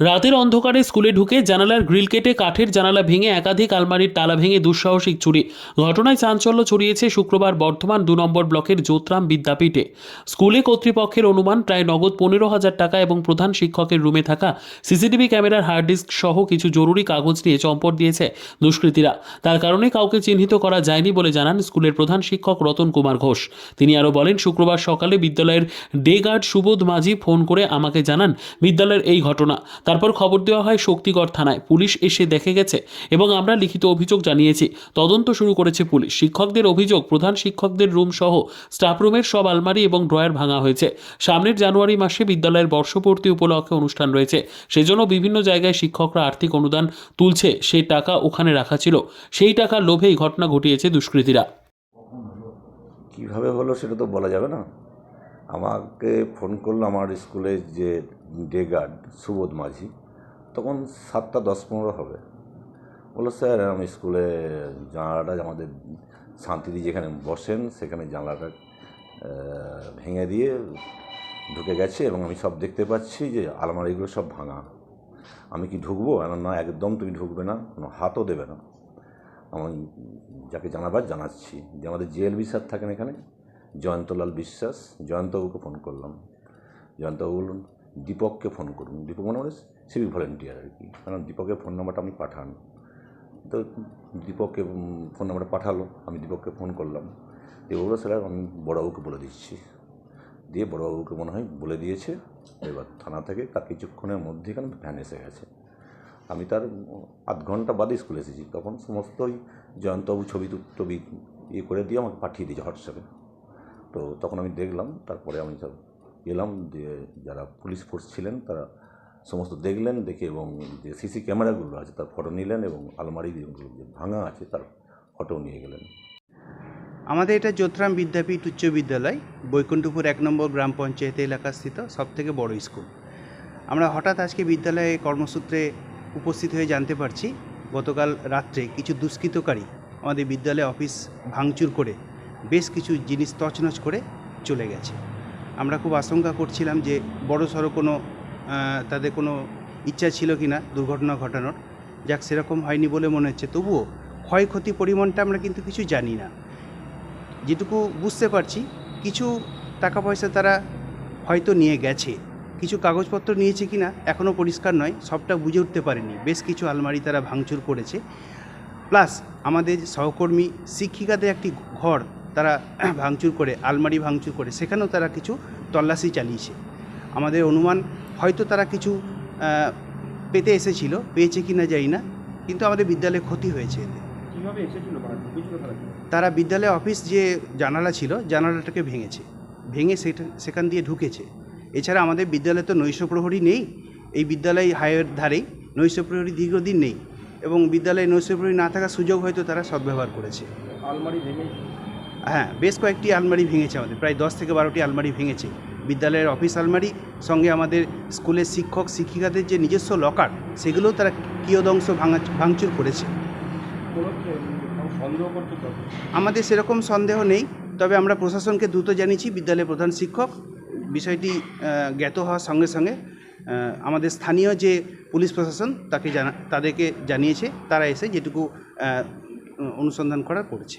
রাতের অন্ধকারে স্কুলে ঢুকে জানালার গ্রিল কেটে কাঠের জানালা ভেঙে একাধিক আলমারির তালা ভেঙে দুঃসাহসিক চুরি। ঘটনায় চাঞ্চল্য ছড়িয়েছে শুক্রবার বর্ধমান দু নম্বর ব্লকের যোতরাম বিদ্যাপীঠে। স্কুলে কর্তৃপক্ষের অনুমান, প্রায় নগদ পনেরো হাজার টাকা এবং প্রধান শিক্ষকের রুমে থাকা সিসিটিভি ক্যামেরার হার্ড ডিস্ক সহ কিছু জরুরি কাগজ নিয়ে চম্পট দিয়েছে দুষ্কৃতীরা। তার কারণে কাউকে চিহ্নিত করা যায়নি বলে জানান স্কুলের প্রধান শিক্ষক রতন কুমার ঘোষ। তিনি আরও বলেন, শুক্রবার সকালে বিদ্যালয়ের ডে গার্ড সুবোধ মাঝি ফোন করে আমাকে জানান বিদ্যালয়ের এই ঘটনা। তারপর খবর দেওয়া হয় শক্তিগড় থানায়। পুলিশ এসে দেখে গেছে এবং আমরা লিখিত অভিযোগ জানিয়েছি। তদন্ত শুরু করেছে পুলিশ। শিক্ষকদের অভিযোগ, প্রধান শিক্ষকদের রুম সহ স্টাফ রুমের সব আলমারি এবং ড্রয়ার ভাঙা হয়েছে। সামনের জানুয়ারি মাসে বিদ্যালয়ের বর্ষপূর্তি উপলক্ষে অনুষ্ঠান রয়েছে। সেজন্য বিভিন্ন জায়গায় শিক্ষকরা আর্থিক অনুদান তুলছে। সেই টাকা ওখানে রাখা ছিল। সেই টাকার লোভেই ঘটনা ঘটিয়েছে দুষ্কৃতীরা। কীভাবে হলো সেটা তো বলা যাবে না। আমাকে ফোন করল আমার স্কুলের যে ডে গার্ড, সুবোধ মাঝি। তখন সাতটা, দশ, পনেরো হবে। বলল, স্যার, আমি স্কুলে জানালাটা আমাদের শান্তিদি যেখানে বসেন, সেখানে জানলাটা ভেঙে দিয়ে ঢুকে গেছে এবং আমি সব দেখতে পাচ্ছি যে আলমারিগুলো সব ভাঙা। আমি কি ঢুকবো? আমি না, একদম তুমি ঢুকবে না, কোনো হাতও দেবে না। আমি যাকে জানাবার জানাচ্ছি যে আমাদের জিএলবি স্যার থাকেন এখানে। জয়ন্তলাল বিশ্বাস, জয়ন্তবাবুকে ফোন করলাম। জয়ন্তবাবু বলুন দীপককে ফোন করুন। দীপক মানে মানে সিভিক ভলেন্টিয়ার আর কি। কারণ দীপকের ফোন নাম্বারটা আমি পাঠান। তো দীপককে ফোন নাম্বারটা পাঠালো। আমি দীপককে ফোন করলাম। দিয়ে স্যার, আমি বড়বাবুকে বলে দিচ্ছি। দিয়ে বড়বাবুকে মনে হয় বলে দিয়েছে। এবার থানা থেকে তার কিছুক্ষণের মধ্যে এখানে ভ্যান এসে গেছে। আমি তার আধ ঘণ্টা বাদে স্কুলে এসেছি। তখন সমস্তই জয়ন্তবাবু ছবি টবি ইয়ে করে দিয়ে আমাকে পাঠিয়ে দিয়েছে হোয়াটসঅ্যাপে। তো তখন আমি দেখলাম, তারপরে আমি সব এলাম দিয়ে যারা পুলিশ ফোর্স ছিলেন তারা সমস্ত দেখলেন, দেখে এবং যে সিসি ক্যামেরাগুলো আছে তার ফটো নিলেন এবং আলমারি যেগুলো যে ভাঙা আছে তার ফটো নিয়ে গেলেন। আমাদের এটা যোত্রাম বিদ্যাপীঠ উচ্চ বিদ্যালয়, বৈকুণ্ঠপুর এক নম্বর গ্রাম পঞ্চায়েত এলাকাস্থিত সবথেকে বড় স্কুল। আমরা হঠাৎ আজকে বিদ্যালয়ে কর্মসূত্রে উপস্থিত হয়ে জানতে পারছি, গতকাল রাত্রে কিছু দুষ্কৃতকারী আমাদের বিদ্যালয়ে অফিস ভাঙচুর করে বেশ কিছু জিনিস তছনছ করে চলে গেছে। আমরা খুব আশঙ্কা করছিলাম যে বড় সড়ো কোনো তাদের কোনো ইচ্ছা ছিল কি না দুর্ঘটনা ঘটানোর। যাক, সেরকম হয়নি বলে মনে হচ্ছে। তবুও ক্ষয়ক্ষতি পরিমাণটা আমরা কিন্তু কিছু জানি না। যেটুকু বুঝতে পারছি, কিছু টাকা পয়সা তারা হয়তো নিয়ে গেছে। কিছু কাগজপত্র নিয়েছে কিনা এখনও পরিষ্কার নয়, সবটা বুঝে উঠতে পারেনি। বেশ কিছু আলমারি তারা ভাঙচুর করেছে। প্লাস আমাদের সহকর্মী, শিক্ষিকাদের একটি ঘর তারা ভাঙচুর করে আলমারি ভাঙচুর করে সেখানেও তারা কিছু তল্লাশি চালিয়েছে। আমাদের অনুমান হয়তো তারা কিছু পেতে এসেছিল পেয়েছে কি না জানি না কিন্তু আমাদের বিদ্যালয়ে ক্ষতি হয়েছে এতে? তারা বিদ্যালয় অফিস যে জানালা ছিল জানালাটাকে ভেঙেছে। ভেঙে সেটা সেখান দিয়ে ঢুকেছে। এছাড়া আমাদের বিদ্যালয়ে তো নৈশ প্রহরী নেই এই বিদ্যালয় হাইওয়ের ধারেই নৈশ প্রহরী দীর্ঘদিন নেই। এবং বিদ্যালয়ে নৈশ প্রহরী না থাকার সুযোগ হয়তো তারা সদ্ব্যবহার করেছে। আলমারি ভেঙে হ্যাঁ বেশ কয়েকটি আলমারি ভেঙেছে আমাদের। প্রায় দশ থেকে বারোটি আলমারি ভেঙেছে। বিদ্যালয়ের অফিস আলমারি, সঙ্গে আমাদের স্কুলের শিক্ষক, শিক্ষিকাদের যে নিজস্ব লকার, সেগুলোও তারা কিয়দংশ ভাঙা, ভাঙচুর করেছে। আমাদের সেরকম সন্দেহ নেই, তবে আমরা প্রশাসনকে দ্রুত জানিয়েছি, বিদ্যালয়ের প্রধান শিক্ষক, বিষয়টি জ্ঞাত হওয়ার সঙ্গে সঙ্গে আমাদের স্থানীয় যে পুলিশ প্রশাসন, তাকে জানা, তাদেরকে জানিয়েছে, তারা এসে যেটুকু অনুসন্ধান করার করেছে।